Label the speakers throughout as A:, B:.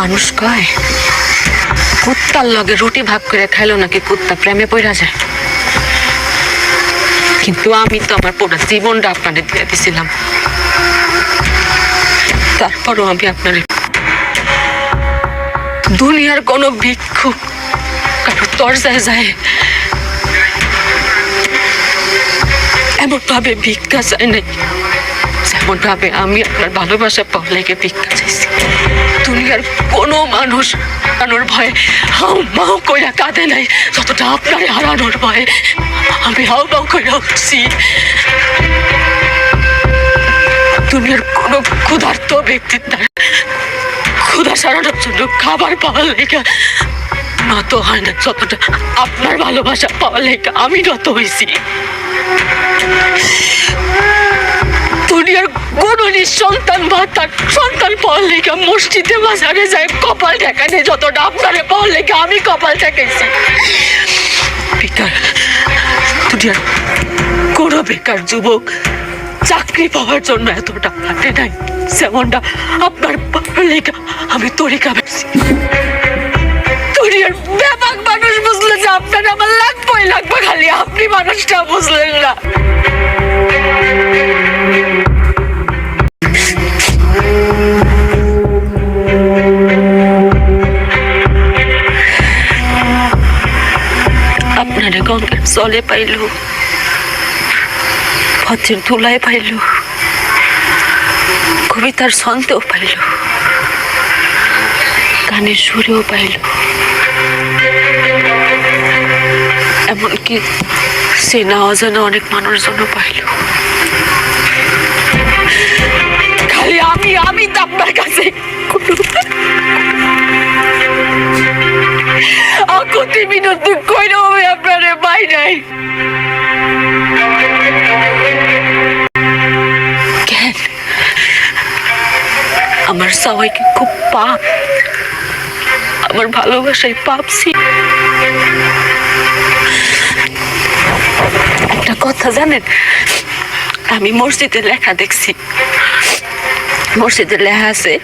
A: মানুষ কয়? কুত্তার লগে রুটি ভাগ করে খাইলো নাকি কুত্তা প্রেমে পড়া যায়? কিন্তু আমি তো আমার পুরো জীবনটা আপনাদের দিয়ে দিছিলাম। তারপরও আমি আপনার দুনিয়ার কোনো ভিক্ষুক কারও দরজায় যায়। এমন ভাবে ভিক্ষা চাই নাই। যেমন ভাবে আমি আপনার ভালোবাসা পাওয়া লেগে ভিক্ষা চাইছি। দুনিয়ার কোনো মানুষ হারানোর ভয়ে হাউ মাউ কইরা কাঁদে নাই, যতটা আপনার হারানোর ভয়ে। আমি হাউ মাউ কইরা উঠছি। দুনিয়ার কোনো ক্ষুধার্ত ব্যক্তির দ্বারা ক্ষুধা সারানোর জন্য খাবার পাওয়ার লেগে নত হয় না, যতটা আপনার ভালোবাসা পাওয়ার লেগে আমি নত হয়েছি দুনিয়ার কোন সন্তান বা তার সন্তান পাওয়ার লেগে মসজিদে বাজারে যায়, কপাল ঠেকানে যতটা আপনারে পাওয়ার লেগে আমি কপাল ঠেকাইছি। বেকার, দুনিয়ার কোন বেকার যুবক চাকরি পাওয়ার জন্য এতটা হাঁটে নাই। যেমনটা আপনার লেগে আমি তরিকা বেশি দুনিয়ার ব্যাপক মানুষ বুঝলে যে আপনার আমার লাগবেই লাগবে, খালি আপনি মানুষটা বুঝলেন না। জলে পাইল। পথের ধুলায় পাইল। কবিতার ছন্দেও পাইল। গানের সুরেও পাইল। এমনকি সে না অজানা অনেক মানুষজনও পাইল। খালি আমি আমি তো আপনার কাছে কেন? আমার সবাইকে খুব পাপ। আমার ভালোবাসায় পাপ একটা কথা জানেন? আমি মসজিদে লেখা দেখছি। মসজিদে লেখা আছে,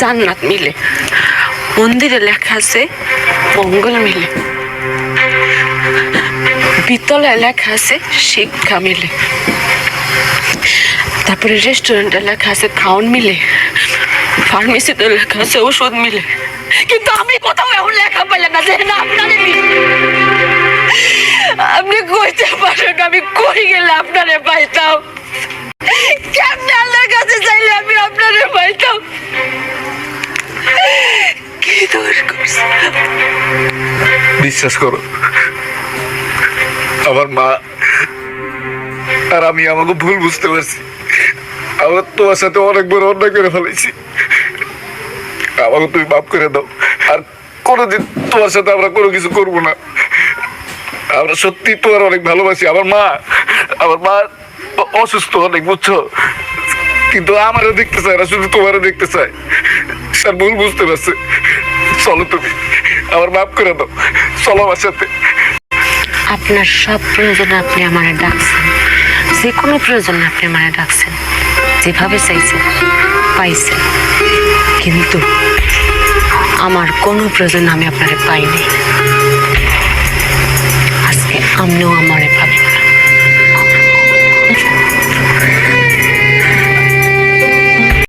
A: জান্নাত মিলে। মন্দিরে লেখা আছে, মঙ্গল মিলে। বিতলায় লেখা আছে শিক্ষা মিলে তারপরে রেস্টুরেন্টে লেখা আছে খাওন মিলে। ফার্মেসিতে লেখা আছে ওষুধ মিলে। কিন্তু আমি কোথাও এখন লেখা পেলাম না যে না, আপনারে আপনি কইতে পারেন আমি কই গেলে আপনারে পাইতাম। কেমনে আল্লাহর কাছে চাইলে আমি আপনারে পাইতাম। কি দোষ
B: বিশ্বাস করো আমার মা। আর আমি আমাকে ভুল বুঝতে পারছি। আমরা তোমার সাথে অনেক বড় অন্যায় করে ফেলেছি। আমাকে তুমি মাফ করে দাও। আর কোনোদিন তোমার সাথে আমরা কোনো কিছু করব না। আমরা সত্যি তোমার অনেক ভালোবাসি। আমার মা আমার মা অসুস্থ অনেক, বুঝছ? কিন্তু আমারও দেখতে চায় না, শুধু তোমারও দেখতে চায়। স্যার, ভুল বুঝতে পারছে। চলো তুমি, আমার মাফ করে দাও। চলো আমার সাথে।
A: আপনার সব প্রয়োজনে আপনি আমারে ডাকছেন। যে কোনো প্রয়োজনে আপনি আমারে ডাকছেন। যেভাবে চাইছেন, পাইছেন। কিন্তু আমার কোনো প্রয়োজন আমি আপনারে পাইনি। আজকে আমিও আমার পাবেন।